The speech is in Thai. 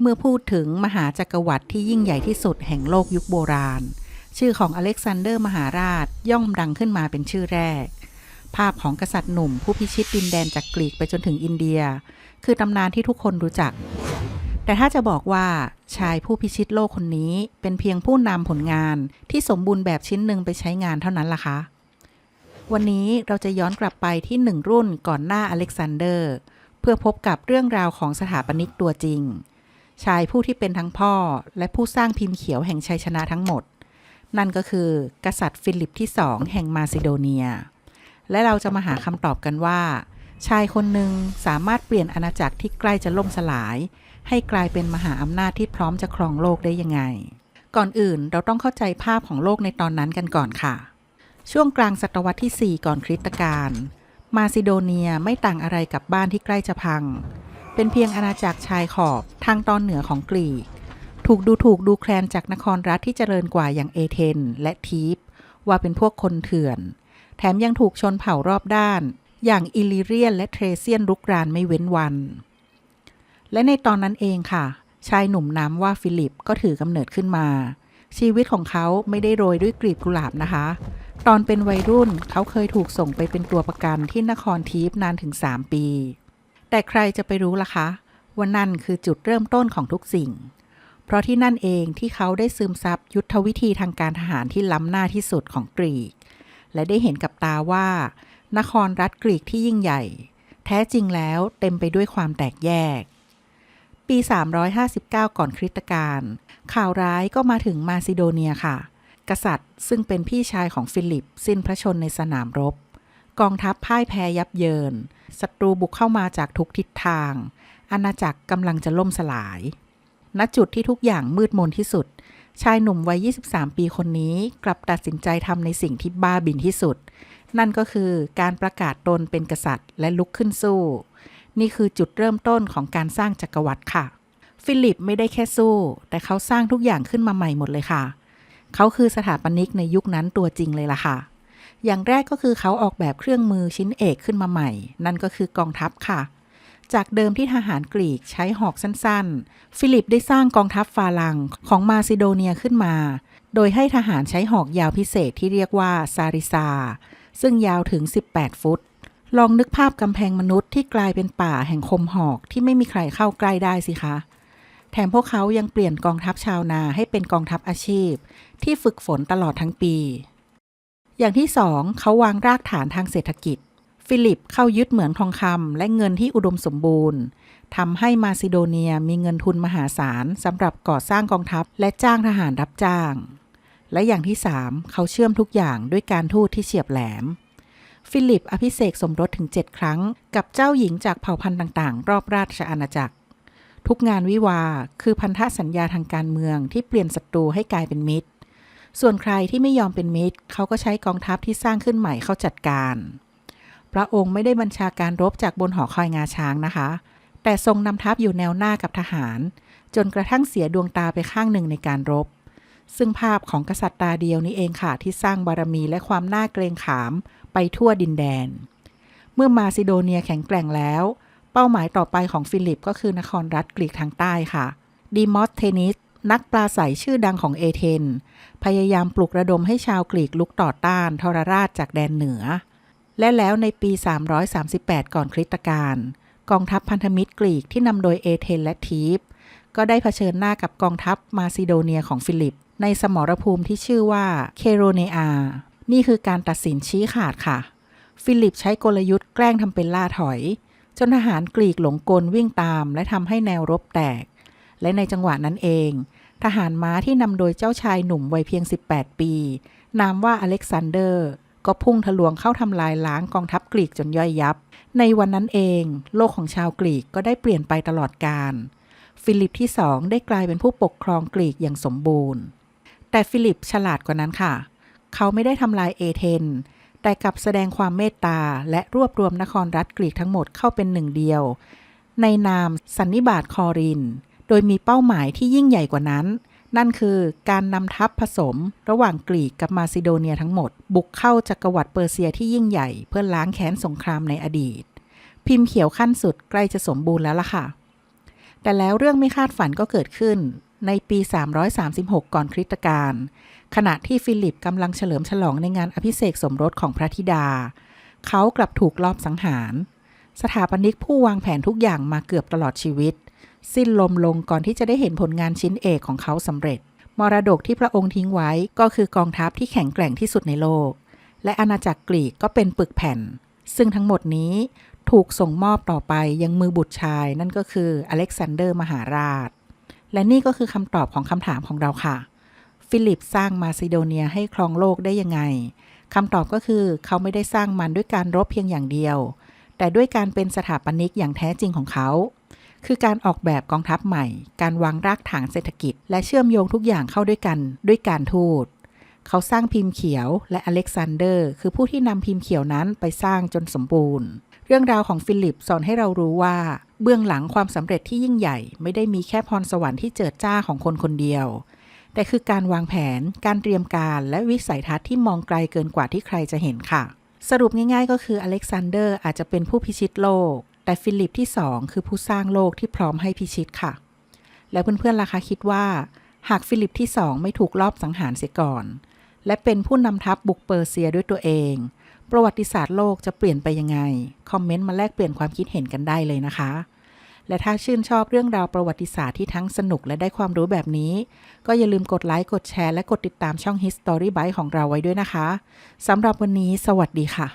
เมื่อพูดถึงมหาจักรวรรดิที่ยิ่งใหญ่ที่สุดแห่งโลกยุคโบราณ ชื่อของอเล็กซานเดอร์มหาราชย่อมดังขึ้นมาเป็นชื่อแรก ภาพของกษัตริย์หนุ่มผู้พิชิตดินแดนจากกรีกไปจนถึงอินเดีย คือตำนานที่ทุกคนรู้จัก แต่ถ้าจะบอกว่าชายผู้พิชิตโลกคนนี้เป็นเพียงผู้นำผลงานที่สมบูรณ์แบบชิ้นหนึ่งไปใช้งานเท่านั้นล่ะคะ วันนี้เราจะย้อนกลับไปที่หนึ่งรุ่นก่อนหน้าอเล็กซานเดอร์ เพื่อพบกับเรื่องราวของสถาปนิกตัวจริง ชายผู้ที่เป็นทั้งพ่อและผู้สร้างพิมพ์เขียวแห่งชัยชนะทั้งหมด นั่นก็คือกษัตริย์ฟิลิปที่สองแห่งมาซิโดเนีย และเราจะมาหาคำตอบกันว่า ชายคนหนึ่งสามารถเปลี่ยนอาณาจักรที่ใกล้จะล่มสลาย ให้กลายเป็นมหาอำนาจที่พร้อมจะครองโลกได้ยังไง ก่อนอื่นเราต้องเข้าใจภาพของโลกในตอนนั้นกันก่อนค่ะ ช่วงกลางศตวรรษที่ 4 ก่อนคริสตกาลมาซิโดเนียไม่ต่างอะไรกับบ้านที่ใกล้จะพัง เป็นเพียงอาณาจักรชายขอบทางตอนเหนือของกรีก ถูกดูถูกดูแคลนจากนครรัฐที่เจริญกว่าอย่างเอเธนและทีฟว่าเป็นพวกคนเถื่อน แถมยังถูกชนเผ่ารอบด้าน อย่างอิลิเรียนและเทรเซียนรุกรานไม่เว้นวัน และในตอนนั้นเองค่ะ ชายหนุ่มน้ำว่าฟิลิปก็ถือกำเนิดขึ้นมา ชีวิตของเขาไม่ได้โรยด้วยกลีบกุหลาบนะคะ ตอนเป็นวัยรุ่นเขาเคยถูกส่งไปเป็นตัวประกันที่นครทีฟนานถึง 3 ปี แต่ใครจะไปรู้ล่ะคะว่านั่นคือจุดเริ่มต้นของทุกสิ่ง เพราะที่นั่นเองที่เขาได้ซึมซับยุทธวิธีทางการทหารที่ล้ำหน้าที่สุดของกรีก และได้เห็นกับตาว่า นครรัฐกรีกที่ยิ่งใหญ่ แท้จริงแล้วเต็มไปด้วยความแตกแยก ปี 359 ก่อนคริสตกาลข่าวร้ายก็มาถึงมาซิโดเนียค่ะ กษัตริย์ซึ่งเป็นพี่ชายของฟิลิป สิ้นพระชนในสนามรบ กองทัพพ่ายแพ้ยับเยิน ศัตรูบุกเข้ามาจากทุกทิศทาง อาณาจักรกำลังจะล่มสลาย ณ จุดที่ทุกอย่างมืดมนที่สุด ชายหนุ่มวัย 23 ปีคนนี้กลับตัดสินใจทำในสิ่งที่บ้าบินที่สุด นั่นก็คือการประกาศตนเป็นกษัตริย์ และลุกขึ้นสู้ นี่คือจุดเริ่มต้นของการสร้างจักรวรรดิค่ะ ฟิลิปไม่ได้แค่สู้ แต่เขาสร้างทุกอย่างขึ้นมาใหม่หมดเลยค่ะ เขาคือสถาปนิกในยุคนั้นตัวจริงเลยล่ะค่ะ อย่างแรกก็คือเขาออกแบบเครื่องมือชิ้นเอกขึ้นมาใหม่ นั่นก็คือกองทัพค่ะ จากเดิมที่ทหารกรีกใช้หอกสั้นๆ ฟิลิปได้สร้างกองทัพฟาลังของมาซิโดเนียขึ้นมา โดยให้ทหารใช้หอกยาวพิเศษที่เรียกว่าซาริซา ซึ่งยาวถึง 18 ฟุต ลองนึกภาพกำแพงมนุษย์ที่กลายเป็นป่าแห่งคมหอกที่ไม่มีใครเข้าใกล้ได้สิคะแถมพวกเขายังเปลี่ยนกองทัพชาวนาให้เป็นกองทัพอาชีพ ที่ฝึกฝนตลอดทั้งปี อย่างที่สองเขาวางรากฐานทางเศรษฐกิจ ฟิลิปเข้ายึดเหมืองทองคำและเงินที่อุดมสมบูรณ์ทำให้มาซิโดเนียมีเงินทุนมหาศาลสำหรับก่อสร้างกองทัพและจ้างทหารรับจ้าง และอย่างที่สามเขาเชื่อมทุกอย่างด้วยการทูตที่เฉียบแหลม ฟิลิปอภิเษกสมรสถึง 7 ครั้ง กับเจ้าหญิงจากเผ่าพันธุ์ต่างๆ รอบราชอาณาจักร ทุกงานวิวาคือพันธสัญญาทางการเมืองที่เปลี่ยนศัตรูให้กลายเป็นมิตร ส่วนใครที่ไม่ยอมเป็นมิตร เขาก็ใช้กองทัพที่สร้างขึ้นใหม่เข้าจัดการ พระองค์ไม่ได้บัญชาการรบจากบนหอคอยงาช้างนะคะ แต่ทรงนำทัพอยู่แนวหน้ากับทหาร จนกระทั่งเสียดวงตาไปข้างหนึ่งในการรบ ซึ่งภาพของกษัตริย์ตาเดียวนี้เองค่ะที่สร้างบารมีและความน่าเกรงขามไปทั่วดินแดน เมื่อมาซิโดเนียแข็งแกร่งแล้ว เป้าหมายต่อไปของฟิลิปก็คือนครรัฐกรีกทางใต้ค่ะดีมอสเทนิส นักปราศัยชื่อดังของเอเธนพยายามปลุกระดมให้ชาวกรีกลุกต่อต้านทรราชจากแดนเหนือ และแล้วในปี 338 ก่อนคริสตกาลกองทัพพันธมิตรกรีกที่นำโดยเอเธนและทีฟก็ได้เผชิญหน้ากับกองทัพมาซิโดเนียของฟิลิป ในสมรภูมิที่ชื่อว่าเคโรเนอา นี่คือการตัดสินชี้ขาดค่ะ ฟิลิปใช้กลยุทธ์แกล้งทำเป็นล่าถอย จนทหารกรีกหลงกลวิ่งตาม และทำให้แนวรบแตก และในจังหวะนั้นเอง ทหารม้าที่นำโดยเจ้าชายหนุ่มวัยเพียง 18 ปี นามว่าอเล็กซานเดอร์ ก็พุ่งทะลวงเข้าทำลายล้างกองทัพกรีกจนย่อยยับ ในวันนั้นเอง โลกของชาวกรีกก็ได้เปลี่ยนไปตลอดกาลฟิลิปที่สองได้กลายเป็นผู้ปกครองกรีกอย่างสมบูรณ์ แต่ฟิลิปฉลาดกว่านั้นค่ะ เขาไม่ได้ทำลายเอเธนแต่กลับแสดงความเมตตาและรวบรวมนครรัฐกรีกทั้งหมดเข้าเป็นหนึ่งเดียว ในนามสันนิบาตคอริน โดยมีเป้าหมายที่ยิ่งใหญ่กว่านั้น นั่นคือการนำทัพผสมระหว่างกรีกกับมาซิโดเนียทั้งหมด บุกเข้าจักรวรรดิเปอร์เซียที่ยิ่งใหญ่เพื่อล้างแค้นสงครามในอดีต พิมพ์เขียวขั้นสุดใกล้จะสมบูรณ์แล้วล่ะค่ะ แต่แล้วเรื่องไม่คาดฝันก็เกิดขึ้นในปี 336 ก่อนคริสตกาล ขณะที่ฟิลิปกำลังเฉลิมฉลองในงานอภิเษกสมรสของพระธิดา เขากลับถูกลอบสังหาร สถาปนิกผู้วางแผนทุกอย่างมาเกือบตลอดชีวิต สิ้นลมลงก่อนที่จะได้เห็นผลงานชิ้นเอกของเขาสำเร็จ มรดกที่พระองค์ทิ้งไว้ก็คือกองทัพที่แข็งแกร่งที่สุดในโลก และอาณาจักรกรีกก็เป็นปึกแผ่น ซึ่งทั้งหมดนี้ถูกส่งมอบต่อไปยังมือบุตรชาย นั่นก็คืออเล็กซานเดอร์มหาราช และนี่ก็คือคำตอบของคำถามของเราค่ะ ฟิลิปสร้างมาซิโดเนียให้ครองโลกได้ยังไงคำตอบก็คือเขาไม่ได้สร้างมันด้วยการรบเพียงอย่างเดียว แต่ด้วยการเป็นสถาปนิกอย่างแท้จริงของเขา คือการออกแบบกองทัพใหม่ การวางรากฐานเศรษฐกิจ และเชื่อมโยงทุกอย่างเข้าด้วยกันด้วยการทูตเขาสร้างพิมพ์เขียวและอเล็กซานเดอร์ คือผู้ที่นำพิมพ์เขียวนั้นไปสร้างจนสมบูรณ์ เรื่องราวของฟิลิปสอนให้เรารู้ว่า เบื้องหลังความสำเร็จที่ยิ่งใหญ่ ไม่ได้มีแค่พรสวรรค์ที่เจิดจ้าของคนคนเดียว แต่คือการวางแผน การเตรียมการ และวิสัยทัศน์ที่มองไกลเกินกว่าที่ใครจะเห็นค่ะ สรุปง่ายๆ ก็คืออเล็กซานเดอร์อาจจะเป็นผู้พิชิตโลก แต่ฟิลิปที่สองคือผู้สร้างโลกที่พร้อมให้พิชิตค่ะ แล้วเพื่อนๆล่ะคะคิดว่า หากฟิลิปที่สองไม่ถูกลอบสังหารเสียก่อน และเป็นผู้นำทัพบุกเปอร์เซียด้วยตัวเอง ประวัติศาสตร์โลกจะเปลี่ยนไปยังไง คอมเมนต์มาแลกเปลี่ยนความคิดเห็นกันได้เลยนะคะและถ้าชื่นชอบเรื่องราวประวัติศาสตร์ที่ทั้งสนุกและได้ความรู้แบบนี้ ก็อย่าลืมกดไลค์ กดแชร์ และกดติดตามช่อง History Byte ของเราไว้ด้วยนะคะ สำหรับวันนี้ สวัสดีค่ะ